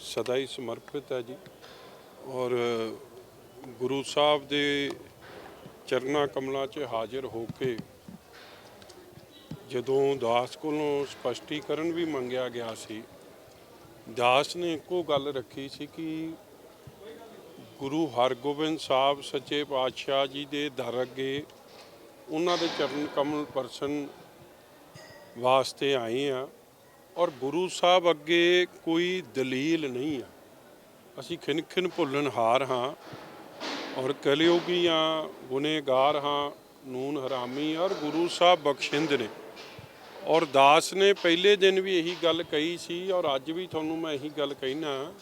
ਸਦਾ ਹੀ ਸਮਰਪਿਤ ਹੈ ਜੀ। ਔਰ ਗੁਰੂ ਸਾਹਿਬ ਦੇ ਚਰਨਾ ਕਮਲਾਂ 'ਚ ਹਾਜ਼ਰ ਹੋ ਕੇ ਜਦੋਂ ਦਾਸ ਕੋਲੋਂ ਸਪਸ਼ਟੀਕਰਨ ਵੀ ਮੰਗਿਆ ਗਿਆ ਸੀ, ਦਾਸ ਨੇ ਇੱਕੋ ਗੱਲ ਰੱਖੀ ਸੀ ਕਿ ਗੁਰੂ ਹਰਗੋਬਿੰਦ ਸਾਹਿਬ ਸੱਚੇ ਪਾਤਸ਼ਾਹ ਜੀ ਦੇ ਦਰ ਅੱਗੇ ਉਹਨਾਂ ਦੇ ਚਰਨ ਕਮਲ ਪਰਸਨ ਵਾਸਤੇ ਆਏ ਆ ਔਰ ਗੁਰੂ ਸਾਹਿਬ ਅੱਗੇ ਕੋਈ ਦਲੀਲ ਨਹੀਂ ਆ। ਅਸੀਂ ਖਿਨ ਖਿਨ ਭੁੱਲਣ ਹਾਰ ਹਾਂ ਔਰ ਕਲਯੋਗੀ ਆ ਗੁਨੇਗਾਰ ਹਾਂ, ਨੂਨ ਹਰਾਮੀ ਔਰ ਗੁਰੂ ਸਾਹਿਬ ਬਖਸ਼ਿੰਦ ਨੇ। ਔਰ ਦਾਸ ਨੇ ਪਹਿਲੇ ਦਿਨ ਵੀ ਇਹੀ ਗੱਲ ਕਹੀ ਸੀ ਔਰ ਅੱਜ ਵੀ ਤੁਹਾਨੂੰ ਮੈਂ ਇਹੀ ਗੱਲ ਕਹਿਣਾ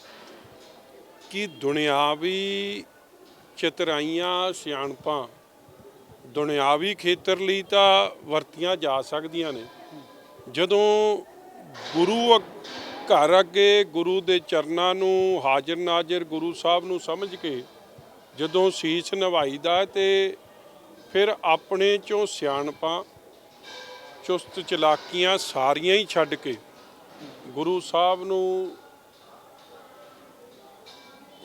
ਕਿ ਦੁਨਿਆਵੀ ਚਤਰਾਈਆਂ, ਸਿਆਣਪਾਂ ਦੁਨਿਆਵੀ ਖੇਤਰ ਲਈ ਤਾਂ ਵਰਤੀਆਂ ਜਾ ਸਕਦੀਆਂ ਨੇ। ਜਦੋਂ ਗੁਰੂ ਅ- ਘਰ ਅੱਗੇ ਗੁਰੂ ਦੇ ਚਰਨਾਂ ਨੂੰ ਹਾਜ਼ਰ ਨਾਜ਼ਰ ਗੁਰੂ ਸਾਹਿਬ ਨੂੰ ਸਮਝ ਕੇ ਜਦੋਂ ਸੀਸ ਨਵਾਈਦਾ ਹੈ ਤੇ ਫਿਰ ਆਪਣੇ ਚੋਂ ਸਿਆਣਪਾਂ, ਚੁਸਤ ਚਲਾਕੀਆਂ ਸਾਰੀਆਂ ਹੀ ਛੱਡ ਕੇ ਗੁਰੂ ਸਾਹਿਬ ਨੂੰ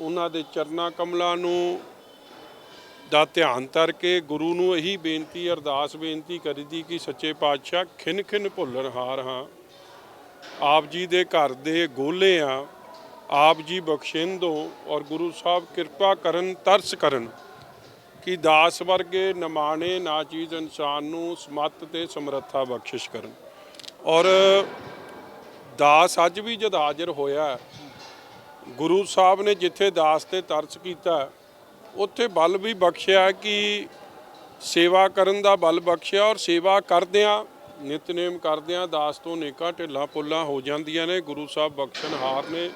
ਉਹਨਾਂ ਦੇ ਚਰਨਾ ਕਮਲਾਂ ਨੂੰ ਦਾ ਧਿਆਨ ਧਰ ਕੇ ਗੁਰੂ ਨੂੰ ਇਹੀ ਬੇਨਤੀ, ਅਰਦਾਸ ਬੇਨਤੀ ਕਰੀਦੀ ਕਿ ਸੱਚੇ ਪਾਤਸ਼ਾਹ ਖਿਨ ਖਿਨ ਭੁੱਲਣ ਹਾਰ ਹਾਂ। ਆਪ ਜੀ ਦੇ ਘਰ ਦੇ ਗੋਲੇ ਆ, ਆਪ ਜੀ ਬਖਸ਼ਿੰਦੋ ਔਰ ਗੁਰੂ ਸਾਹਿਬ ਕਿਰਪਾ ਕਰਨ, ਤਰਸ ਕਰਨ ਕਿ ਦਾਸ ਵਰਗੇ ਨਮਾਣੇ ਨਾਚੀਜ਼ ਇਨਸਾਨ ਨੂੰ ਸਮਤ ਤੇ ਸਮਰੱਥਾ ਬਖਸ਼ਿਸ਼ ਕਰਨ। ਔਰ ਦਾਸ ਅੱਜ ਵੀ ਜਦ ਹਾਜ਼ਰ ਹੋਇਆ, ਗੁਰੂ ਸਾਹਿਬ ਨੇ ਜਿੱਥੇ ਦਾਸ ਤੇ ਤਰਸ ਕੀਤਾ, ਉੱਥੇ ਬਲ ਵੀ ਬਖਸ਼ਿਆ ਕਿ ਸੇਵਾ ਕਰਨ ਦਾ ਬਲ ਬਖਸ਼ਿਆ ਔਰ ਸੇਵਾ ਕਰਦਿਆਂ ਨਿਤਨੇਮ ਕਰਦਿਆਂ ਦਾਸ ਤੋਂ ਨੇਕਾਂ ਢਿੱਲਾਂ ਪੁੱਲਾਂ ਹੋ ਜਾਂਦੀਆਂ ਨੇ। ਗੁਰੂ ਸਾਹਿਬ ਬਖਸ਼ਣਹਾਰ ਨੇ।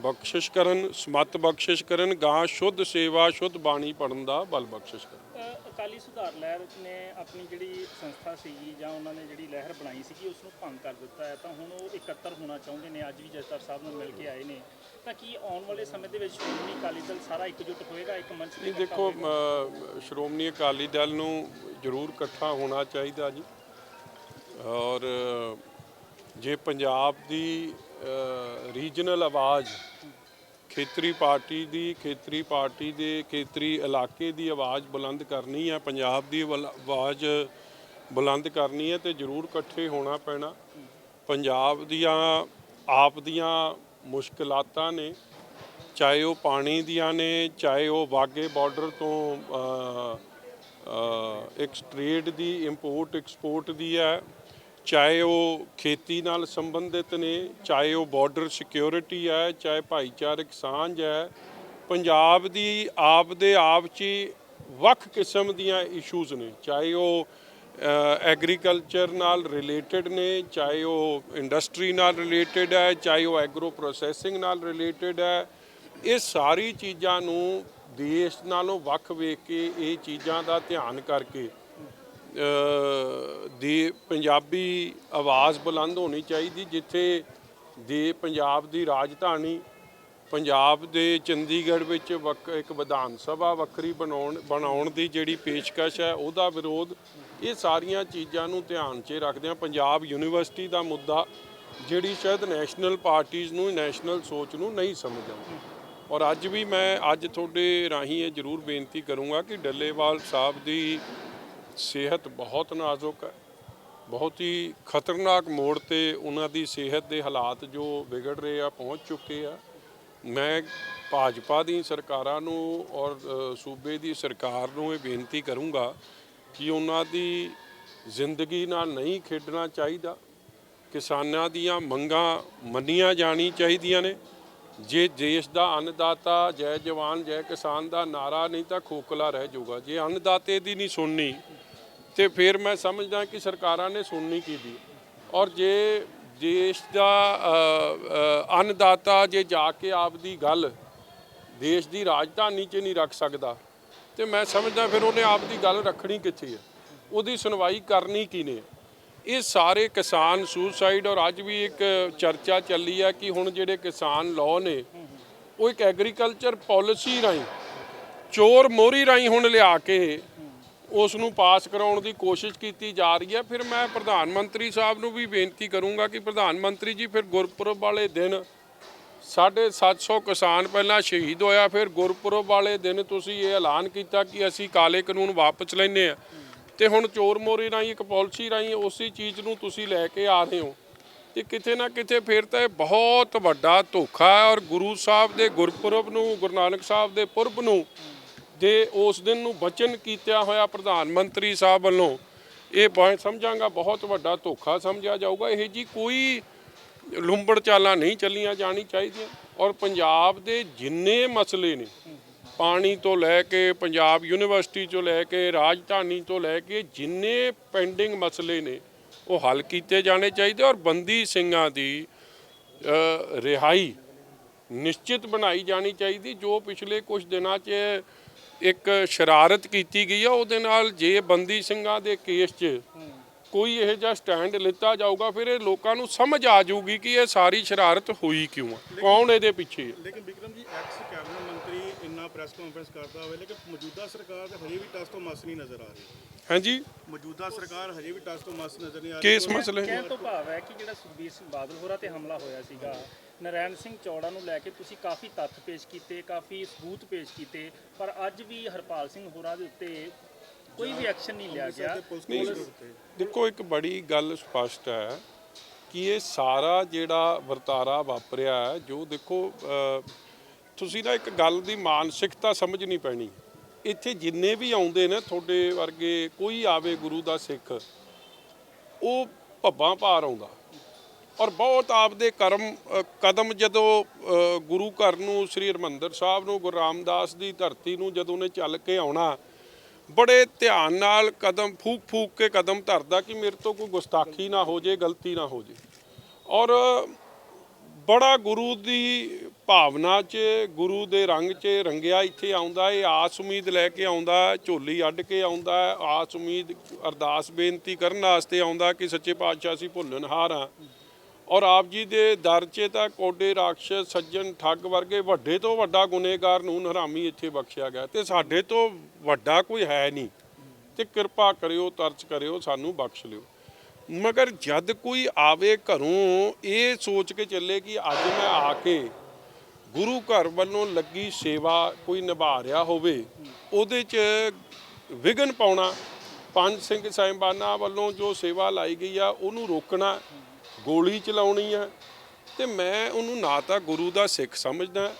ਬਖਸ਼ਿਸ਼ ਕਰਨ ਸਮਤ ਬਖਸ਼ਿਸ਼ ਕਰਨ ਗਾਂ ਸ਼ੁੱਧ ਸੇਵਾ ਸ਼ੁੱਧ ਬਾਣੀ ਪੜਨ ਦਾ ਬਲ ਬਖਸ਼ਿਸ਼ ਕਰਨ। ਅਕਾਲੀ ਸੁਧਾਰ ਲਹਿਰ ਨੇ ਆਪਣੀ ਜਿਹੜੀ ਸੰਸਥਾ ਸੀਗੀ ਜਾਂ ਉਹਨਾਂ ਨੇ ਜਿਹੜੀ ਲਹਿਰ ਬਣਾਈ ਸੀਗੀ ਉਸ ਨੂੰ ਭੰਗ ਕਰ ਦਿੱਤਾ ਹੈ। ਤਾਂ ਹੁਣ ਉਹ ਇਕੱਤਰ ਹੋਣਾ ਚਾਹੁੰਦੇ ਨੇ। ਅੱਜ ਵੀ ਜਸਦਰ ਸਾਹਿਬ ਨੂੰ ਮਿਲ ਕੇ ਆਏ ਨੇ। ਤਾਂ ਕੀ ਆਉਣ ਵਾਲੇ ਸਮੇਂ ਦੇ ਵਿੱਚ ਸ਼੍ਰੋਮਣੀ ਅਕਾਲੀ ਦਲ ਸਾਰਾ ਇਕਜੁੱਟ ਹੋਏਗਾ? ਇੱਕ ਮੰਚ ਤੇ ਦੇਖੋ ਸ਼੍ਰੋਮਣੀ ਅਕਾਲੀ ਦਲ ਨੂੰ ਜ਼ਰੂਰ ਇਕੱਠਾ ਹੋਣਾ ਚਾਹੀਦਾ ਜੀ। ਔਰ ਜੇ ਪੰਜਾਬ ਦੀ ਰੀਜਨਲ ਆਵਾਜ਼ ਖੇਤਰੀ ਪਾਰਟੀ ਦੀ ਖੇਤਰੀ ਪਾਰਟੀ ਦੇ ਖੇਤਰੀ ਇਲਾਕੇ ਦੀ ਆਵਾਜ਼ ਬੁਲੰਦ ਕਰਨੀ ਹੈ ਪੰਜਾਬ ਦੀ ਵਲ- ਆਵਾਜ਼ ਬੁਲੰਦ ਕਰਨੀ ਹੈ ਤੇ ਜ਼ਰੂਰ ਇਕੱਠੇ ਹੋਣਾ ਪੈਣਾ। ਪੰਜਾਬ ਦੀਆਂ ਆਪ ਦੀਆਂ ਮੁਸ਼ਕਲਾਤਾਂ ਨੇ ਚਾਹੇ ਉਹ ਪਾਣੀ ਦੀਆਂ ਨੇ ਚਾਹੇ ਉਹ ਵਾਗੇ ਬਾਰਡਰ ਤੋਂ ਅ, ਇੱਕ ਟ੍ਰੇਡ ਦੀ ਇੰਪੋਰਟ ਐਕਸਪੋਰਟ ਦੀ ਹੈ ਚਾਹੇ ਉਹ ਖੇਤੀ ਨਾਲ ਸੰਬੰਧਿਤ ਨੇ, ਚਾਹੇ ਉਹ ਬਾਰਡਰ ਸਿਕਿਉਰਿਟੀ ਹੈ, ਚਾਹੇ ਭਾਈਚਾਰਕ ਸਾਂਝ ਹੈ, ਪੰਜਾਬ ਦੀ ਆਪ ਦੇ ਆਪ 'ਚ ਹੀ ਵੱਖ ਕਿਸਮ ਦੀਆਂ ਇਸ਼ੂਜ਼ ਨੇ। ਚਾਹੇ ਉਹ ਐਗਰੀਕਲਚਰ ਨਾਲ ਰਿਲੇਟਡ ਨੇ, ਚਾਹੇ ਉਹ ਇੰਡਸਟਰੀ ਨਾਲ ਰਿਲੇਟਡ ਹੈ, ਚਾਹੇ ਉਹ ਐਗਰੋ ਪ੍ਰੋਸੈਸਿੰਗ ਨਾਲ ਰਿਲੇਟਡ ਹੈ, ਇਹ ਸਾਰੀ ਚੀਜ਼ਾਂ ਨੂੰ ਦੇਸ਼ ਨਾਲੋਂ ਵੱਖ ਵੇਖ ਕੇ ਇਹ ਚੀਜ਼ਾਂ ਦਾ ਧਿਆਨ ਕਰਕੇ ਦੀ ਪੰਜਾਬੀ ਆਵਾਜ਼ ਬੁਲੰਦ ਹੋਣੀ ਚਾਹੀਦੀ, ਜਿੱਥੇ ਦੇ ਪੰਜਾਬ ਦੀ ਰਾਜਧਾਨੀ, ਪੰਜਾਬ ਦੇ ਚੰਡੀਗੜ੍ਹ ਵਿੱਚ ਵੱਖ, ਇੱਕ ਵਿਧਾਨ ਸਭਾ ਵੱਖਰੀ ਬਣਾਉਣ ਬਣਾਉਣ ਦੀ ਜਿਹੜੀ ਪੇਸ਼ਕਸ਼ ਹੈ, ਉਹਦਾ ਵਿਰੋਧ ਇਹ ਸਾਰੀਆਂ ਚੀਜ਼ਾਂ ਨੂੰ ਧਿਆਨ 'ਚ ਰੱਖਦਿਆਂ ਪੰਜਾਬ ਯੂਨੀਵਰਸਿਟੀ ਦਾ ਮੁੱਦਾ ਜਿਹੜੀ ਸ਼ਾਇਦ ਨੈਸ਼ਨਲ ਪਾਰਟੀਆਂ ਨੂੰ, ਨੈਸ਼ਨਲ ਸੋਚ ਨੂੰ ਨਹੀਂ ਸਮਝ ਆਉਂਦੀ। ਔਰ ਅੱਜ ਵੀ ਮੈਂ, ਅੱਜ ਤੁਹਾਡੇ ਰਾਹੀਂ ਇਹ ਜ਼ਰੂਰ ਬੇਨਤੀ ਕਰੂੰਗਾ ਕਿ ਡੱਲੇਵਾਲ ਸਾਹਿਬ ਦੀ ਸਿਹਤ ਬਹੁਤ ਨਾਜ਼ੁਕ ਹੈ। ਬਹੁਤ ਹੀ ਖਤਰਨਾਕ ਮੋੜ ਤੇ ਉਹਨਾਂ ਦੀ ਸਿਹਤ ਦੇ ਹਾਲਾਤ ਜੋ ਵਿਗੜ ਰਹੇ ਆ, ਪਹੁੰਚ ਚੁੱਕੇ ਆ। ਮੈਂ ਭਾਜਪਾ ਦੀ ਸਰਕਾਰਾਂ ਨੂੰ ਔਰ ਸੂਬੇ ਦੀ ਸਰਕਾਰ ਨੂੰ ਇਹ ਬੇਨਤੀ ਕਰੂੰਗਾ ਕਿ ਉਹਨਾਂ ਦੀ ਜ਼ਿੰਦਗੀ ਨਾਲ ਨਹੀਂ ਖੇਡਣਾ ਚਾਹੀਦਾ। ਕਿਸਾਨਾਂ ਦੀਆਂ ਮੰਗਾਂ ਮੰਨੀਆਂ ਜਾਣੀ ਚਾਹੀਦੀਆਂ ਨੇ। ਜੇ ਦੇਸ਼ ਦਾ ਅੰਨਦਾਤਾ ਜੈ ਜਵਾਨ, ਜੈ ਕਿਸਾਨ ਦਾ ਨਾਰਾ ਨਹੀਂ ਤਾਂ ਖੋਖਲਾ ਰਹਿ ਜਾਊਗਾ। ਜੇ ਅੰਨਦਾਤੇ ਦੀ ਨਹੀਂ ਸੁਣਨੀ ਤੇ ਫਿਰ ਮੈਂ ਸਮਝਦਾ ਕਿ ਸਰਕਾਰਾਂ ਨੇ ਸੁਣਨੀ ਕੀਤੀ ਔਰ ਜੇ ਦੇਸ਼ ਦਾ ਅੰਨਦਾਤਾ ਜੇ ਜਾ ਕੇ ਆਪਦੀ ਗੱਲ ਦੇਸ਼ ਦੀ ਰਾਜਧਾਨੀ 'ਚ ਨਹੀਂ ਰੱਖ ਸਕਦਾ, ਤੇ ਮੈਂ ਸਮਝਦਾ ਫਿਰ ਉਹਨੇ ਆਪਦੀ ਗੱਲ ਰੱਖਣੀ ਕਿੱਥੇ ਹੈ? ਉਹਦੀ ਸੁਣਵਾਈ ਕਰਨੀ ਕਿਨੇ ਇਹ ਸਾਰੇ ਕਿਸਾਨ ਸੁਸਾਈਡ, ਔਰ ਅੱਜ ਵੀ ਇੱਕ ਚਰਚਾ ਚੱਲੀ ਹੈ ਕਿ ਹੁਣ ਜਿਹੜੇ ਕਿਸਾਨ ਲਾਅ ਨੇ, ਉਹ ਇੱਕ ਐਗਰੀਕਲਚਰ ਪਾਲਿਸੀ ਰਾਹੀਂ, ਚੋਰ ਮੋਰੀ ਰਾਹੀਂ ਹੁਣ ਲਿਆ ਕੇ ਉਸ ਨੂੰ ਪਾਸ ਕਰਾਉਣ ਦੀ ਕੋਸ਼ਿਸ਼ ਕੀਤੀ ਜਾ ਰਹੀ ਹੈ। ਫਿਰ ਮੈਂ ਪ੍ਰਧਾਨ ਮੰਤਰੀ ਸਾਹਿਬ ਨੂੰ ਵੀ ਬੇਨਤੀ ਕਰੂੰਗਾ ਕਿ ਪ੍ਰਧਾਨ ਮੰਤਰੀ ਜੀ, ਫਿਰ ਗੁਰਪੁਰਬ ਵਾਲੇ ਦਿਨ ਸਾਢੇ 700 ਕਿਸਾਨ ਪਹਿਲਾਂ ਸ਼ਹੀਦ ਹੋਇਆ। ਫਿਰ ਗੁਰਪੁਰਬ ਵਾਲੇ ਦਿਨ ਤੁਸੀਂ ਇਹ ਐਲਾਨ ਕੀਤਾ ਕਿ ਅਸੀਂ ਕਾਲੇ ਕਾਨੂੰਨ ਵਾਪਸ ਲੈਨੇ ਆ ਤੇ ਹੁਣ ਚੋਰ ਮੋਰੀ ਰਾਹੀਂ, ਇੱਕ ਪਾਲਿਸੀ ਰਾਹੀਂ ਉਸੇ ਚੀਜ਼ ਨੂੰ ਤੁਸੀਂ ਲੈ ਕੇ ਆ ਰਹੇ ਹੋ। ਤੇ ਕਿਤੇ ਨਾ ਕਿਤੇ ਫਿਰ ਤਾਂ ਇਹ ਬਹੁਤ ਵੱਡਾ ਧੋਖਾ ਹੈ ਔਰ ਗੁਰੂ ਸਾਹਿਬ ਦੇ ਗੁਰਪੁਰਬ ਨੂੰ, ਗੁਰੂ ਨਾਨਕ ਸਾਹਿਬ ਦੇ ਪੁਰਬ ਨੂੰ ਦੇ ਉਸ ਦਿਨ ਨੂੰ ਬਚਨ ਕੀਤਾ ਹੋਇਆ ਪ੍ਰਧਾਨ ਮੰਤਰੀ ਸਾਹਿਬ ਵੱਲੋਂ ਇਹ ਮੈਂ ਸਮਝਾਂਗਾ, ਬਹੁਤ ਵੱਡਾ ਧੋਖਾ ਸਮਝਿਆ ਜਾਊਗਾ। ਇਹ ਜੀ ਕੋਈ ਲੁੰਬੜ ਚਾਲਾਂ ਨਹੀਂ ਚੱਲੀਆਂ ਜਾਣੀ ਚਾਹੀਦੀਆਂ। ਔਰ ਪੰਜਾਬ ਦੇ ਜਿੰਨੇ ਮਸਲੇ ਨੇ, ਪਾਣੀ ਤੋਂ ਲੈ ਕੇ ਪੰਜਾਬ ਯੂਨੀਵਰਸਿਟੀ ਤੋਂ ਲੈ ਕੇ ਰਾਜਧਾਨੀ ਤੋਂ ਲੈ ਕੇ ਜਿੰਨੇ ਪੈਂਡਿੰਗ ਮਸਲੇ ਨੇ, ਉਹ ਹੱਲ ਕੀਤੇ ਜਾਣੇ ਚਾਹੀਦੇ। ਔਰ ਬੰਦੀ ਸਿੰਘਾਂ ਦੀ ਰਿਹਾਈ ਨਿਸ਼ਚਿਤ ਬਣਾਈ ਜਾਣੀ ਚਾਹੀਦੀ। ਜੋ ਪਿਛਲੇ ਕੁਝ ਦਿਨਾਂ 'ਚ ਇੱਕ ਸ਼ਰਾਰਤ ਕੀਤੀ ਗਈ ਆ ਉਹਦੇ ਨਾਲ ਜੇ ਬੰਦੀ ਸਿੰਘਾਂ ਦੇ ਕੇਸ 'ਚ ਕੋਈ ਇਹ ਜਿਹਾ ਸਟੈਂਡ ਲਿੱਤਾ ਜਾਊਗਾ ਫਿਰ ਇਹ ਲੋਕਾਂ ਨੂੰ ਸਮਝ ਆ ਜਾਊਗੀ ਕਿ ਇਹ ਸਾਰੀ ਸ਼ਰਾਰਤ ਹੋਈ ਕਿਉਂ ਆ ਕੌਣ ਇਹਦੇ ਪਿੱਛੇ ਹੈ ਲੇਕਿਨ ਵਿਕਰਮ ਜੀ ਐਕਸ ਕੈਬਨਿਟ ਮੰਤਰੀ ਇੰਨਾ ਪ੍ਰੈਸ ਕਾਨਫਰੰਸ ਕਰਦਾ ਹੋਵੇ ਲੇਕਿਨ ਮੌਜੂਦਾ ਸਰਕਾਰ ਤੇ ਹਜੇ ਵੀ ਟਸ ਤੋਂ ਮਸ ਨਹੀਂ ਨਜ਼ਰ ਆ ਰਹੀ। ਹਾਂਜੀ? ਮੌਜੂਦਾ ਸਰਕਾਰ ਹਜੇ ਵੀ ਟਸ ਤੋਂ ਮਸ ਨਜ਼ਰ ਨਹੀਂ ਆ ਰਹੀ। ਕਿਸ ਮਸਲੇ ਕਹਿਣ ਤੋਂ ਭਾਵ ਹੈ ਕਿ ਜਿਹੜਾ ਸੁਖਬੀਰ ਸਿੰਘ ਬਾਦਲ ਹੋਰਾਂ ਤੇ ਹਮਲਾ ਹੋਇਆ ਸੀਗਾ ਨਰੈਣ ਸਿੰਘ ਚੌੜਾ ਨੂੰ ਲੈ ਕੇ ਤੁਸੀਂ ਕਾਫੀ ਤੱਥ ਪੇਸ਼ ਕੀਤੇ ਕਾਫੀ ਸਬੂਤ ਪੇਸ਼ ਕੀਤੇ ਪਰ ਅੱਜ ਵੀ ਹਰਪਾਲ ਸਿੰਘ ਹੋਰਾਂ ਦੇ ਉੱਤੇ ਕੋਈ ਵੀ ਐਕਸ਼ਨ ਨਹੀਂ ਲਿਆ ਗਿਆ। ਨਹੀਂ ਦੇਖੋ ਇੱਕ ਬੜੀ ਗੱਲ ਸਪਸ਼ਟ ਹੈ ਕਿ ਇਹ ਸਾਰਾ ਜਿਹੜਾ ਵਰਤਾਰਾ ਵਾਪਰਿਆ ਹੈ, ਜੋ ਦੇਖੋ ਤੁਸੀਂ ਨਾ ਇੱਕ ਗੱਲ ਦੀ ਮਾਨਸਿਕਤਾ ਸਮਝਣੀ ਪੈਣੀ। ਇੱਥੇ ਜਿੰਨੇ ਵੀ ਆਉਂਦੇ ਨੇ ਤੁਹਾਡੇ ਵਰਗੇ ਕੋਈ ਆਵੇ ਗੁਰੂ ਦਾ ਸਿੱਖ ਉਹ ਭੱਬਾਂ ਭਾਰ ਆਉਂਦਾ। ਔਰ ਬਹੁਤ ਆਪਦੇ ਕਰਮ ਕਦਮ ਜਦੋਂ ਗੁਰੂ ਘਰ ਨੂੰ, ਸ੍ਰੀ ਹਰਿਮੰਦਰ ਸਾਹਿਬ ਨੂੰ, ਗੁਰੂ ਰਾਮਦਾਸ ਦੀ ਧਰਤੀ ਨੂੰ ਜਦੋਂ ਨੇ ਚੱਲ ਕੇ ਆਉਣਾ, ਬੜੇ ਧਿਆਨ ਨਾਲ ਕਦਮ, ਫੂਕ ਫੂਕ ਕੇ ਕਦਮ ਧਰਦਾ ਕਿ ਮੇਰੇ ਤੋਂ ਕੋਈ ਗੁਸਤਾਖੀ ਨਾ ਹੋ ਜੇ, ਗਲਤੀ ਨਾ ਹੋ ਜੇ। ਔਰ ਬੜਾ ਗੁਰੂ ਦੀ ਭਾਵਨਾ 'ਚ, ਗੁਰੂ ਦੇ ਰੰਗ 'ਚ ਰੰਗਿਆ ਇੱਥੇ ਆਉਂਦਾ, ਇਹ ਆਸ ਉਮੀਦ ਲੈ ਕੇ ਆਉਂਦਾ, ਝੋਲੀ ਅੱਡ ਕੇ ਆਉਂਦਾ, ਆਸ ਉਮੀਦ ਅਰਦਾਸ ਬੇਨਤੀ ਕਰਨ ਵਾਸਤੇ ਆਉਂਦਾ ਕਿ ਸੱਚੇ ਪਾਤਸ਼ਾਹ ਅਸੀਂ ਭੁੱਲਣਹਾਰ ਹਾਂ ਔਰ ਆਪ ਜੀ ਦੇ ਦਰ 'ਚ ਤਾਂ ਕੋਡੇ ਰਾਖਸ਼ ਸੱਜਣ ਠੱਗ ਵਰਗੇ ਵੱਡੇ ਤੋਂ ਵੱਡਾ ਗੁਨੇਗਾਰ ਨੂੰ ਹਰਾਮੀ ਇੱਥੇ ਬਖਸ਼ਿਆ ਗਿਆ ਤੇ ਸਾਡੇ ਤੋਂ ਵੱਡਾ ਕੋਈ ਹੈ ਨਹੀਂ ਤੇ ਕਿਰਪਾ ਕਰਿਓ, ਤਰਸ ਕਰਿਓ, ਸਾਨੂੰ ਬਖਸ਼ ਲਿਓ। ਮਗਰ ਜਦ ਕੋਈ ਆਵੇ ਘਰੋਂ, ਇਹ ਸੋਚ ਕੇ ਚੱਲੇ ਕਿ ਅੱਜ ਮੈਂ ਆ ਕੇ ਗੁਰੂ ਘਰ ਵੱਲੋਂ ਲੱਗੀ ਸੇਵਾ ਕੋਈ ਨਿਭਾ ਰਿਹਾ ਹੋਵੇ, ਉਹਦੇ 'ਚ ਵਿਘਨ ਪਾਉਣਾ, ਪੰਜ ਸਿੰਘ ਸਾਹਿਬਾਨਾਂ ਵੱਲੋਂ ਜੋ ਸੇਵਾ ਲਾਈ ਗਈ ਆ, ਉਹਨੂੰ ਰੋਕਣਾ ਗੋਲੀ ਚਲਾਉਣੀ ਆ ਤੇ ਮੈਂ ਉਹਨੂੰ ਨਾ ਤਾਂ ਗੁਰੂ ਦਾ ਸਿੱਖ ਸਮਝਦਾ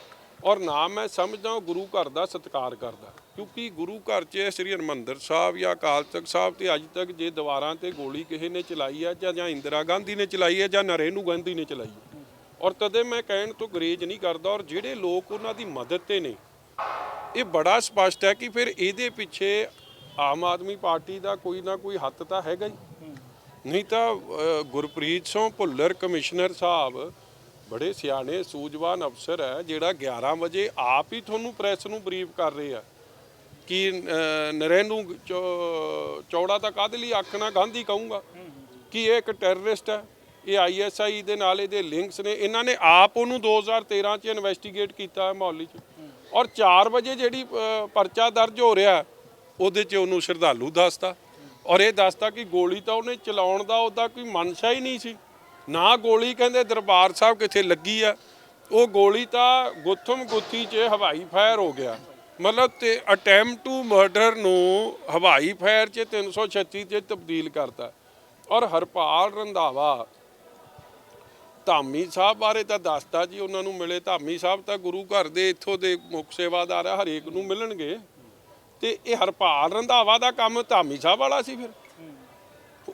ਔਰ ਨਾ ਮੈਂ ਸਮਝਦਾ ਉਹ ਗੁਰੂ ਘਰ ਦਾ ਸਤਿਕਾਰ ਕਰਦਾ। ਕਿਉਂਕਿ ਗੁਰੂ ਘਰ 'ਚ ਸ੍ਰੀ ਹਰਿਮੰਦਰ ਸਾਹਿਬ ਜਾਂ ਅਕਾਲ ਤਖਤ ਸਾਹਿਬ ਤੇ ਅੱਜ ਤੱਕ ਜੇ ਦੀਵਾਰਾਂ ਤੇ ਗੋਲੀ ਕਿਸੇ ਨੇ ਚਲਾਈ ਆ ਜਾਂ ਜਾਂ ਇੰਦਰਾ ਗਾਂਧੀ ਨੇ ਚਲਾਈ ਹੈ ਜਾਂ ਨਰੇਨੂ ਗਾਂਧੀ ਨੇ ਚਲਾਈ ਔਰ ਤਦੇ ਮੈਂ ਕਹਿਣ ਤੋਂ ਗਰੇਜ ਨਹੀਂ ਕਰਦਾ ਔਰ ਜਿਹੜੇ ਲੋਕ ਉਹਨਾਂ ਦੀ ਮਦਦ ਤੇ ਨੇ, ਇਹ ਬੜਾ ਸਪਸ਼ਟ ਹੈ ਕਿ ਫਿਰ ਇਹਦੇ ਪਿੱਛੇ ਆਮ ਆਦਮੀ ਪਾਰਟੀ ਦਾ ਕੋਈ ਨਾ ਕੋਈ ਹੱਥ ਤਾਂ ਹੈਗਾ ਹੀ। ਨਹੀਂ ਤਾਂ ਅ, ਗੁਰਪ੍ਰੀਤ ਸਿੰਘ ਭੁੱਲਰ ਕਮਿਸ਼ਨਰ ਸਾਹਿਬ ਬੜੇ ਸਿਆਣੇ ਸੂਝਵਾਨ ਅਫਸਰ ਹੈ ਜਿਹੜਾ 11 ਵਜੇ ਆਪ ਹੀ ਤੁਹਾਨੂੰ ਪ੍ਰੈਸ ਨੂੰ ਬਰੀਫ ਕਰ ਰਹੇ ਆ। ਕਿ ਅ, ਨਰੇਨੂ ਚੌ- ਚੌੜਾ ਤਾਂ ਕਾਹਦੇ ਲਈ ਆਖਣਾ ਗਾਂਧੀ ਕਹੂੰਗਾ? ਕਿ ਇਹ ਇੱਕ ਟੈਰਰਿਸਟ ਹੈ ਇਹ ਆਈਐਸਆਈ ਦੇ ਨਾਲ ਇਹਦੇ ਲਿੰਕਸ ਨੇ ਇਹਨਾਂ ਨੇ ਆਪ ਉਹਨੂੰ 2013 ਚ ਇਨਵੈਸਟੀਗੇਟ ਕੀਤਾ ਹੈ ਮੌਲੀ ਚ। ਔਰ 4 ਵਜੇ ਜਿਹੜੀ ਅ, ਪਰਚਾ ਦਰਜ ਹੋ ਰਿਹਾ ਉਹਦੇ ਚ ਉਹਨੂੰ ਸ਼ਰਧਾਲੂ ਦੱਸਦਾ ਔਰ ਇਹ ਦੱਸਦਾ ਕਿ ਗੋਲੀ ਤਾਂ ਉਹਨੇ ਚਲਾਉਣ ਦਾ ਉਹਦਾ ਕੋਈ ਮਨਸ਼ਾ ਹੀ ਨਹੀਂ ਸੀ। ਨਾ ਗੋਲੀ ਕਹਿੰਦੇ ਦਰਬਾਰ ਸਾਹਿਬ ਕਿੱਥੇ ਲੱਗੀ ਆ। ਉਹ ਗੋਲੀ ਤਾਂ ਗੁੱਥਮ ਗੁੱਥੀ 'ਚ ਹਵਾਈ ਫਾਇਰ ਹੋ ਗਿਆ। ਮਤਲਬ ਤੇ ਅਟੈਂਪਟ ਟੂ ਮਰਡਰ ਨੂੰ ਹਵਾਈ ਫਾਇਰ 'ਚ 336 'ਚ ਤਬਦੀਲ ਕਰਤਾ। ਔਰ ਹਰਪਾਲ ਰੰਧਾਵਾ ਧਾਮੀ ਸਾਹਿਬ ਬਾਰੇ ਤਾਂ ਦੱਸਦਾ ਜੀ, ਉਹਨਾਂ ਨੂੰ ਮਿਲੇ। ਧਾਮੀ ਸਾਹਿਬ ਤਾਂ ਗੁਰੂ ਘਰ ਦੇ ਇੱਥੋਂ ਦੇ ਮੁੱਖ ਸੇਵਾਦਾਰ ਆ, ਹਰੇਕ ਨੂੰ ਮਿਲਣਗੇ। ਤੇ ਇਹ ਹਰਪਾਲ ਰੰਧਾਵਾ ਦਾ ਕੰਮ ਧਾਮੀ ਸਾਹਿਬ ਵਾਲਾ ਸੀ ਫਿਰ।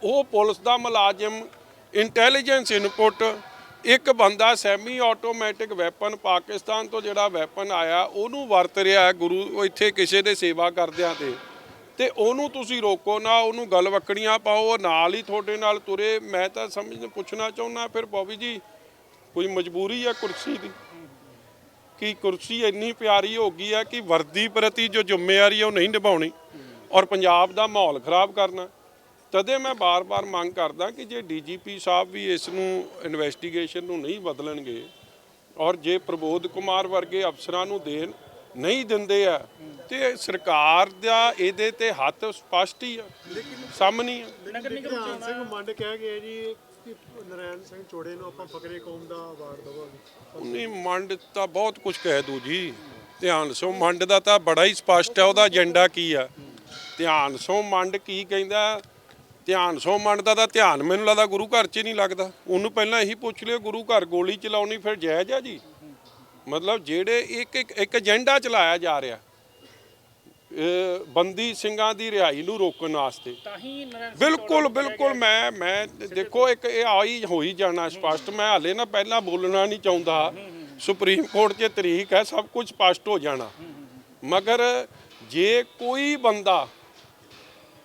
ਉਹ ਪੁਲਿਸ ਦਾ ਮੁਲਾਜ਼ਮ ਇੰਟੈਲੀਜੈਂਸ ਇਨਪੁਟ ਇੱਕ ਬੰਦਾ ਸੈਮੀ ਆਟੋਮੈਟਿਕ ਵੈਪਨ ਪਾਕਿਸਤਾਨ ਤੋਂ ਜਿਹੜਾ ਵੈਪਨ ਆਇਆ, ਉਹਨੂੰ ਵਰਤ ਰਿਹਾ ਗੁਰੂ ਇੱਥੇ ਕਿਸੇ ਦੇ ਸੇਵਾ ਕਰਦਿਆਂ ਤੇ। ਤੇ ਉਹਨੂੰ ਤੁਸੀਂ ਰੋਕੋ ਨਾ, ਉਹਨੂੰ ਗੱਲ ਗਲਵੱਕੜੀਆਂ ਪਾਓ, ਉਹ ਨਾਲ ਹੀ ਤੁਹਾਡੇ ਨਾਲ ਤੁਰੇ। ਮੈਂ ਤਾਂ ਸਮਝ, ਪੁੱਛਣਾ ਚਾਹੁੰਦਾ ਫਿਰ ਬੋਬੀ ਜੀ, ਕੋਈ ਮਜਬੂਰੀ ਹੈ ਕੁਰਸੀ ਦੀ? ਕਿ ਕੁਰਸੀ ਇੰਨੀ ਪਿਆਰੀ ਹੋ ਗਈ ਹੈ ਕਿ ਵਰਦੀ ਪ੍ਰਤੀ ਜੋ ਜ਼ਿੰਮੇਵਾਰੀ ਹੈ ਉਹ ਨਹੀਂ ਨਿਭਾਉਣੀ ਔਰ ਪੰਜਾਬ ਦਾ ਮਾਹੌਲ ਖਰਾਬ ਕਰਨਾ। ਤਦੇ ਮੈਂ ਬਾਰ-ਬਾਰ ਮੰਗ ਕਰਦਾ ਕਿ ਜੇ ਡੀਜੀਪੀ ਸਾਹਿਬ ਵੀ ਇਸ ਨੂੰ ਇਨਵੈਸਟੀਗੇਸ਼ਨ ਨੂੰ ਨਹੀਂ ਬਦਲਣਗੇ ਔਰ ਜੇ ਪ੍ਰਬੋਧ ਕੁਮਾਰ ਵਰਗੇ ਅਫਸਰਾਂ ਨੂੰ ਦੇਣ ਨਹੀਂ ਦਿੰਦੇ ਆ, ਤੇ ਸਰਕਾਰ ਦਾ ਇਹਦੇ ਤੇ ਹੱਥ ਸਪਸ਼ਟ ਹੀ ਆ, ਸਾਹਮਣੇ ਆ। ਨਗਰ ਨਿਗਮ ਸਿੰਘ ਮੰਡ ਕਹਿ ਗਏ ਜੀ ਕਿ ਨਰਾਇਣ ਸਿੰਘ ਚੋੜੇ ਨੂੰ ਆਪਾਂ ਫਕਰੇ ਕੌਮ ਦਾ ਅਵਾਰਡ ਦੇਵਾਂਗੇ। ਨਹੀਂ, ਮੰਡ ਤਾਂ ਬਹੁਤ ਕੁਝ ਕਹਿ ਦੂ ਜੀ। ਧਿਆਨ ਸੋ, ਮੰਡ ਦਾ ਤਾਂ ਬੜਾ ਹੀ ਸਪਸ਼ਟ ਹੈ, ਉਹਦਾ ਏਜੰਡਾ ਕੀ ਆ? ਧਿਆਨ ਸੋ, ਮੰਡ ਕੀ ਕਹਿੰਦਾ? ਧਿਆਨ ਸੋ, ਮੰਡ ਦਾ ਤਾਂ ਧਿਆਨ ਮੈਨੂੰ ਲੱਗਦਾ ਗੁਰੂ ਘਰ 'ਚ ਨਹੀਂ ਲੱਗਦਾ। ਉਹਨੂੰ ਪਹਿਲਾਂ ਇਹੀ ਪੁੱਛ ਲਿਓ, ਗੁਰੂ ਘਰ ਗੋਲੀ ਚਲਾਉਣੀ ਫਿਰ ਜਾਇਜ਼ ਆ ਜੀ? ਮਤਲਬ ਜਿਹੜੇ ਇੱਕ ਇੱਕ ਏਜੰਡਾ ਚਲਾਇਆ ਜਾ ਰਿਹਾ। ਬੰਦੀ ਸਿੰਘਾਂ ਦੀ ਰਿਹਾਈ ਨੂੰ ਰੋਕਣ ਵਾਸਤੇ। ਤਾਂ ਹੀ ਨਰੈਣ ਸਿੰਘ ਬਿਲਕੁਲ ਚੌੜਾ ਬਿਲਕੁਲ ਮੈਂ ਮੈਂ ਦੇਖੋ ਇੱਕ ਇਹ ਆਈ ਹੋਈ ਜਾਣਾ ਸਪਸ਼ਟ। ਮੈਂ ਹਾਲੇ ਨਾ ਪਹਿਲਾਂ ਬੋਲਣਾ ਨਹੀਂ ਚਾਹੁੰਦਾ। ਸੁਪਰੀਮ ਕੋਰਟ 'ਚ ਤਰੀਕ ਹੈ ਸਭ ਕੁਝ ਸਪਸ਼ਟ ਹੋ ਜਾਣਾ। ਮਗਰ ਜੇ ਕੋਈ ਬੰਦਾ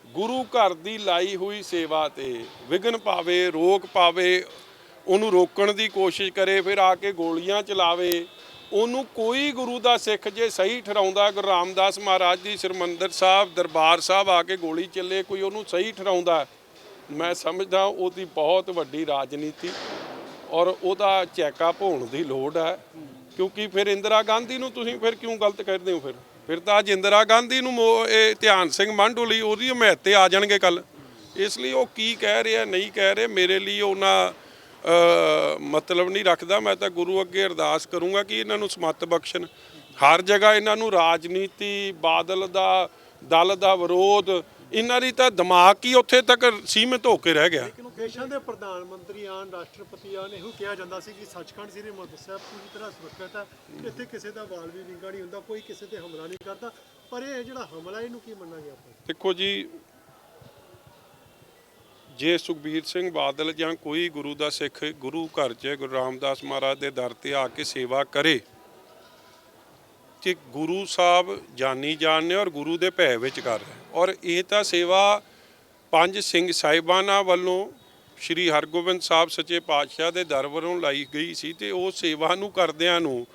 ਗੁਰੂ ਘਰ ਦੀ ਲਾਈ ਹੋਈ ਸੇਵਾ ਤੇ ਵਿਘਨ ਪਾਵੇ ਰੋਕ ਪਾਵੇ ਉਹਨੂੰ ਰੋਕਣ ਦੀ ਕੋਸ਼ਿਸ਼ ਕਰੇ ਫਿਰ ਆ ਕੇ ਗੋਲੀਆਂ ਚਲਾਵੇ ਉਹਨੂੰ ਕੋਈ ਗੁਰੂ ਦਾ ਸਿੱਖ ਜੇ ਸਹੀ ਠਹਿਰਾਉਂਦਾ ਗੁਰੂ ਰਾਮਦਾਸ ਮਹਾਰਾਜ ਦੀ ਸਿਰਮੰਦਰ ਸਾਹਿਬ, ਦਰਬਾਰ ਸਾਹਿਬ ਆ ਕੇ ਗੋਲੀ ਚੱਲੇ, ਕੋਈ ਉਹਨੂੰ ਸਹੀ ਠਹਿਰਾਉਂਦਾ, ਮੈਂ ਸਮਝਦਾ ਉਹਦੀ ਬਹੁਤ ਵੱਡੀ ਰਾਜਨੀਤੀ ਔਰ ਉਹਦਾ ਚੈੱਕਅਪ ਹੋਣ ਦੀ ਲੋੜ ਹੈ। ਕਿਉਂਕਿ ਫਿਰ ਇੰਦਰਾ ਗਾਂਧੀ ਨੂੰ ਤੁਸੀਂ ਫਿਰ ਕਿਉਂ ਗਲਤ ਕਰਦੇ ਹੋ ਫਿਰ? ਫਿਰ ਤਾਂ ਅੱਜ ਇੰਦਰਾ ਗਾਂਧੀ ਨੂੰ ਮੋ- ਇਹ ਧਿਆਨ ਸਿੰਘ ਮੰਡੂ ਲਈ ਉਹਦੀ ਹਮਾਇਤ ਤੇ ਆ ਜਾਣਗੇ ਕੱਲ ਇਸ ਲਈ ਉਹ ਕੀ ਕਹਿ ਰਿਹਾ, ਨਹੀਂ ਕਹਿ ਰਹੇ, ਮੇਰੇ ਲਈ ਉਹਨਾਂ ਮਤਲਬ ਨਹੀਂ ਰੱਖਦਾ ਮੈਂ ਤਾਂ ਗੁਰੂ ਅੱਗੇ ਅਰਦਾਸ ਕਰੂੰਗਾ ਕਿ ਇਹਨਾਂ ਨੂੰ ਸਮੱਤ ਬਖਸ਼ਣ। ਹਰ ਜਗ੍ਹਾ ਇਹਨਾਂ ਨੂੰ ਰਾਜਨੀਤੀ ਬਾਦਲ ਦਾ ਦਲ ਦਾ ਵਿਰੋਧ ਇਹਨਾਂ ਦੀ ਤਾਂ ਦਿਮਾਗ ਹੀ ਉੱਥੇ ਤੱਕ ਸੀਮਿਤ ਹੋ ਕੇ ਰਹਿ ਗਿਆ। ਲੇਕਿਨ ਦੇਸ਼ਾਂ ਦੇ ਪ੍ਰਧਾਨ ਮੰਤਰੀ ਆਨ ਰਾਸ਼ਟਰਪਤੀ ਆਨ ਇਹੋ ਕਿਹਾ ਜਾਂਦਾ ਸੀ ਕਿ ਸੱਚਖੰਡ ਸ੍ਰੀ ਮੁਕਤਸਰ ਸਾਹਿਬ ਪੂਰੀ ਤਰ੍ਹਾਂ ਸੁਰੱਖਿਅਤ ਹੈ। ਇੱਥੇ ਕਿਸੇ ਦਾ ਵਾਲ ਵੀ ਵਿੰਗਾ ਨਹੀਂ ਹੁੰਦਾ ਕੋਈ ਕਿਸੇ ਤੇ ਹਮਲਾ ਨਹੀਂ ਕਰਦਾ। ਪਰ ਇਹ ਜਿਹੜਾ ਹਮਲਾ ਇਹਨੂੰ ਕੀ ਮੰਨਾਂਗੇ ਆਪਾਂ? ਦੇਖੋ ਜੀ ਜੇ ਸੁਖਬੀਰ ਸਿੰਘ ਬਾਦਲ ਜਾਂ ਕੋਈ ਗੁਰੂ ਦਾ ਸਿੱਖ ਗੁਰੂ ਘਰ 'ਚ ਗੁਰੂ ਰਾਮਦਾਸ ਮਹਾਰਾਜ ਦੇ ਦਰ ਤੇ ਆ ਕੇ ਸੇਵਾ ਕਰੇ ਕਿ ਗੁਰੂ ਸਾਹਿਬ ਜਾਨੀ ਜਾਣਨੇ ਔਰ ਗੁਰੂ ਦੇ ਭੈ ਵਿੱਚ ਕਰ ਰਹੇ ਔਰ ਇਹ ਤਾਂ ਸੇਵਾ ਪੰਜ ਸਿੰਘ ਸਾਹਿਬਾਨਾਂ ਵੱਲੋਂ ਸ੍ਰੀ ਹਰਗੋਬਿੰਦ ਸਾਹਿਬ ਸੱਚੇ ਪਾਤਸ਼ਾਹ ਦੇ ਦਰ ਵੱਲੋਂ ਲਾਈ ਗਈ ਸੀ ਤੇ ਉਹ ਸੇਵਾ ਨੂੰ ਕਰਦਿਆਂ ਨੂੰ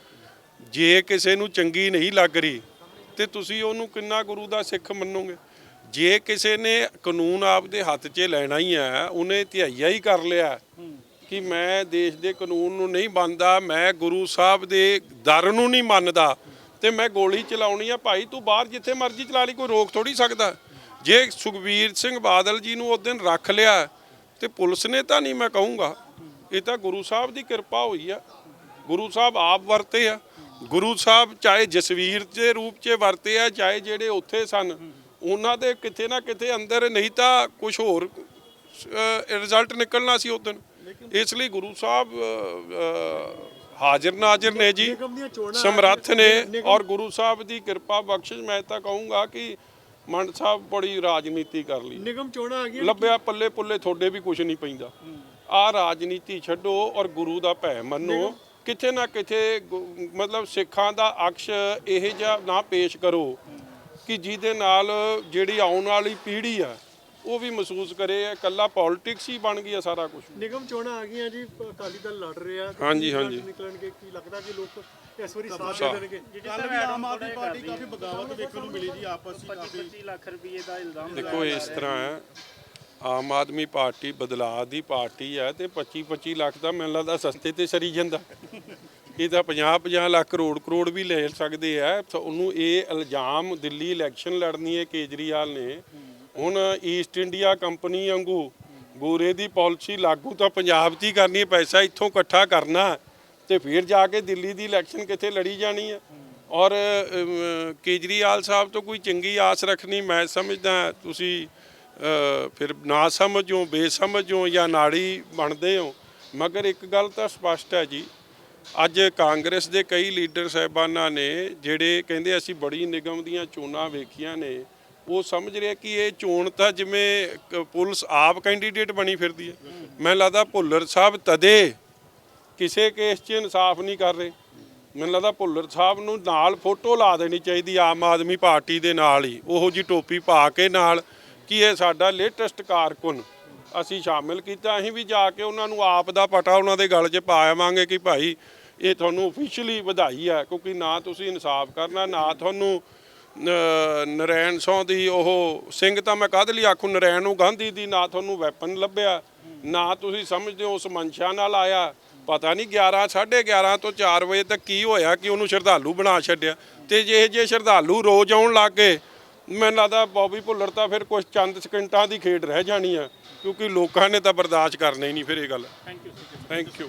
ਜੇ ਕਿਸੇ ਨੂੰ ਚੰਗੀ ਨਹੀਂ ਲੱਗ ਰਹੀ, ਤੇ ਤੁਸੀਂ ਉਹਨੂੰ ਕਿੰਨਾ ਗੁਰੂ ਦਾ ਸਿੱਖ ਮੰਨੋਗੇ? ਜੇ ਕਿਸੇ ਨੇ ਕਾਨੂੰਨ ਆਪਦੇ ਹੱਥ 'ਚ ਲੈਣਾ ਹੀ ਹੈ ਉਹਨੇ ਧਿਆਈਆ ਹੀ ਕਰ ਲਿਆ। ਕਿ ਮੈਂ ਦੇਸ਼ ਦੇ ਕਾਨੂੰਨ ਨੂੰ ਨਹੀਂ ਮੰਨਦਾ ਮੈਂ ਗੁਰੂ ਸਾਹਿਬ ਦੇ ਦਰ ਨੂੰ ਨਹੀਂ ਮੰਨਦਾ ਤੇ ਮੈਂ ਗੋਲੀ ਚਲਾਉਣੀ ਆ ਭਾਈ ਤੂੰ ਬਾਹਰ ਜਿੱਥੇ ਮਰਜ਼ੀ ਚਲਾ ਲਈ ਕੋਈ ਰੋਕ ਥੋੜੀ ਸਕਦਾ। ਜੇ ਸੁਖਬੀਰ ਸਿੰਘ ਬਾਦਲ ਜੀ ਨੂੰ ਉਸ ਦਿਨ ਰੱਖ ਲਿਆ ਤੇ ਪੁਲਿਸ ਨੇ ਤਾਂ ਨਹੀਂ ਮੈਂ ਕਹੂੰਗਾ। ਇਹ ਤਾਂ ਗੁਰੂ ਸਾਹਿਬ ਦੀ ਕਿਰਪਾ ਹੋਈ ਆ। ਗੁਰੂ ਸਾਹਿਬ ਆਪ ਵਰਤੇ ਆ। ਗੁਰੂ ਸਾਹਿਬ ਚਾਹੇ ਜਸਵੀਰ ਦੇ ਰੂਪ 'ਚ ਵਰਤੇ ਆ ਚਾਹੇ ਜਿਹੜੇ ਉੱਥੇ ਸਨ। ਉਹਨਾਂ ਦੇ ਕਿਤੇ ਨਾ ਕਿਤੇ ਅੰਦਰ ਨਹੀਂ ਤਾਂ ਕੁਝ ਹੋਰ ਰਿਜ਼ਲਟ ਨਿਕਲਣਾ ਸੀ ਉਸ ਦਿਨ ਇਸ ਲਈ ਗੁਰੂ ਸਾਹਿਬ ਹਾਜ਼ਰ ਨਾਜ਼ਰ ਨੇ ਜੀ। ਸਮਰੱਥ ਨੇ ਔਰ ਗੁਰੂ ਸਾਹਿਬ ਦੀ ਕਿਰਪਾ ਬਖਸ਼ਿਸ਼ ਮੈਂ ਤਾਂ ਕਹੂੰਗਾ ਕਿ ਮੰਡ ਸਾਹਿਬ ਬੜੀ ਰਾਜਨੀਤੀ ਕਰ ਲਈ। ਨਿਗਮ ਚੋਣਾਂ ਆ ਗਈਆਂ। ਲੱਭਿਆ ਪੱਲੇ ਪੁੱਲੇ ਤੁਹਾਡੇ ਵੀ ਕੁਝ ਨਹੀਂ ਪੈਂਦਾ। ਆ ਰਾਜਨੀਤੀ ਛੱਡੋ ਔਰ ਗੁਰੂ ਦਾ ਭੈ ਮੰਨੋ। ਕਿਤੇ ਨਾ ਕਿਤੇ ਮਤਲਬ ਸਿੱਖਾਂ ਦਾ ਅਕਸ਼ ਇਹ ਜਿਹਾ ਨਾ ਪੇਸ਼ ਕਰੋ। ਕਿ ਜਿਹਦੇ ਨਾਲ ਜਿਹੜੀ ਆਉਣ ਵਾਲੀ ਪੀੜ੍ਹੀ ਆ ਉਹ ਵੀ ਮਹਿਸੂਸ ਕਰੇ ਇਹ ਇਕੱਲਾ ਪੋਲਿਟਿਕਸ ਹੀ ਬਣ ਗਈ ਆ ਸਾਰਾ ਕੁਝ ਨਿਗਮ ਚੋਣਾਂ ਆ ਗਈਆਂ ਜੀ ਅਕਾਲੀ ਦਲ ਲੜ ਰਿਹਾ ਹਾਂਜੀ, ਹਾਂਜੀ। ਨਿਕਲਣਗੇ ਕੀ ਲੱਗਦਾ ਕਿ ਲੋਕ ਇਸ ਵਾਰੀ ਸਾਥ ਦੇ ਦੇਣਗੇ? ਕੱਲ ਵੀ ਆਮ ਆਦਮੀ ਪਾਰਟੀ ਕਾਫੀ ਬਗਾਵਤ ਵੇਖਣ ਨੂੰ ਮਿਲੀ ਜੀ ਆਪਸ ਵਿੱਚ 25 25 ਲੱਖ ਰੁਪਏ ਦਾ ਇਲਜ਼ਾਮ ਦੇਖੋ ਇਸ ਤਰ੍ਹਾਂ ਹੈ ਆਮ ਆਦਮੀ ਪਾਰਟੀ ਬਦਲਾਅ ਦੀ ਪਾਰਟੀ ਹੈ ਤੇ 25 25 ਲੱਖ ਦਾ ਮੈਨੂੰ ਲੱਗਦਾ ਸਸਤੇ ਤੇ ਸਰੀ ਜਾਂਦਾ। ਇਹ ਤਾਂ 50 50 ਲੱਖ ਕਰੋੜ ਕਰੋੜ ਵੀ ਲੈ ਸਕਦੇ ਆ। ਤਾਂ ਉਹਨੂੰ ਇਹ ਇਲਜ਼ਾਮ ਦਿੱਲੀ ਇਲੈਕਸ਼ਨ ਲੜਨੀ ਹੈ, ਕੇਜਰੀਵਾਲ ਨੇ। ਹੁਣ ਈਸਟ ਇੰਡੀਆ ਕੰਪਨੀ ਵਾਂਗੂ ਗੋਰੇ ਦੀ ਪਾਲਿਸੀ ਲਾਗੂ ਤਾਂ ਪੰਜਾਬ 'ਚ ਹੀ ਕਰਨੀ ਹੈ, ਪੈਸਾ ਇੱਥੋਂ ਇਕੱਠਾ ਕਰਨਾ ਤੇ ਫਿਰ ਜਾ ਕੇ ਦਿੱਲੀ ਦੀ ਇਲੈਕਸ਼ਨ ਕਿੱਥੇ ਲੜੀ ਜਾਣੀ ਹੈ। ਔਰ ਕੇਜਰੀਵਾਲ ਸਾਹਿਬ ਤੋਂ ਕੋਈ ਚੰਗੀ ਆਸ ਰੱਖਣੀ ਮੈਂ ਸਮਝਦਾ ਤੁਸੀਂ ਫਿਰ ਨਾ ਸਮਝੋ, ਬੇਸਮਝੋ ਜਾਂ ਨਾੜੀ ਬਣਦੇ ਹੋ। ਮਗਰ ਇੱਕ ਗੱਲ ਤਾਂ ਸਪਸ਼ਟ ਹੈ ਜੀ ਅੱਜ ਕਾਂਗਰਸ ਦੇ ਕਈ ਲੀਡਰ ਸਾਹਿਬਾਨਾਂ ਨੇ ਜਿਹੜੇ ਕਹਿੰਦੇ ਅਸੀਂ ਬੜੀ ਨਿਗਮ ਦੀਆਂ ਚੋਣਾਂ ਵੇਖੀਆਂ ਨੇ, ਉਹ ਸਮਝ ਰਿਹਾ ਕਿ ਇਹ ਚੋਣ ਤਾਂ ਜਿਵੇਂ ਕ- ਪੁਲਿਸ ਆਪ ਕੈਂਡੀਡੇਟ ਬਣੀ ਫਿਰਦੀ ਹੈ। ਮੈਨੂੰ ਲੱਗਦਾ ਭੁੱਲਰ ਸਾਹਿਬ ਤਦੇ ਕਿਸੇ ਕੇਸ 'ਚ ਇਨਸਾਫ ਨਹੀਂ ਕਰ ਰਹੇ। ਮੈਨੂੰ ਲੱਗਦਾ ਭੁੱਲਰ ਸਾਹਿਬ ਨੂੰ ਨਾਲ ਫੋਟੋ ਲਾ ਦੇਣੀ ਚਾਹੀਦੀ ਆਮ ਆਦਮੀ ਪਾਰਟੀ ਦੇ ਨਾਲ ਹੀ, ਉਹੋ ਜੀ ਟੋਪੀ ਪਾ ਕੇ ਨਾਲ ਕਿ ਇਹ ਸਾਡਾ ਲੇਟੈਸਟ ਕਾਰਕੁਨ ਅਸੀਂ ਸ਼ਾਮਿਲ ਕੀਤਾ, ਅਸੀਂ ਵੀ ਜਾ ਕੇ ਉਹਨਾਂ ਨੂੰ ਆਪ ਦਾ ਪਟਾ ਉਹਨਾਂ ਦੇ ਗਲ 'ਚ ਪਾਵਾਂਗੇ ਕਿ ਭਾਈ ਇਹ ਤੁਹਾਨੂੰ ਅਫੀਸ਼ੀਅਲੀ ਵਧਾਈ ਹੈ ਕਿਉਂਕਿ ਨਾ ਤੁਸੀਂ ਇਨਸਾਫ ਕਰਨਾ ਨਾ ਤੁਹਾਨੂੰ ਨਰੈਣ ਸੌ ਦੀ ਉਹ ਸਿੰਘ ਤਾਂ ਮੈਂ ਕਾਹਦੇ ਲਈ ਆਖੂ ਨਰੈਣ ਨੂੰ ਗਾਂਧੀ ਦੀ ਨਾ ਤੁਹਾਨੂੰ ਵੈਪਨ ਲੱਭਿਆ ਨਾ ਤੁਸੀਂ ਸਮਝਦੇ ਹੋ ਉਸ ਮਨਸ਼ਾ ਨਾਲ ਆਇਆ। ਪਤਾ ਨਹੀਂ 11 11:30 ਤੋਂ 4 ਵਜੇ ਤੱਕ ਕੀ ਹੋਇਆ ਕਿ ਉਹਨੂੰ ਸ਼ਰਧਾਲੂ ਬਣਾ ਛੱਡਿਆ। ਤੇ ਜੇ ਜੇ ਸ਼ਰਧਾਲੂ ਰੋਜ਼ ਆਉਣ ਲੱਗ ਗਏ ਮੈਨੂੰ ਲੱਗਦਾ ਬੌਬੀ ਭੁੱਲਰ ਤਾਂ ਫਿਰ ਕੁਝ ਚੰਦ ਸਕਿੰਟਾਂ ਦੀ ਖੇਡ ਰਹਿ ਜਾਣੀ ਆ ਕਿਉਂਕਿ ਲੋਕਾਂ ਨੇ ਤਾਂ ਬਰਦਾਸ਼ਤ ਕਰਨਾ ਹੀ ਨਹੀਂ ਫਿਰ ਇਹ ਗੱਲ। Thank you thank you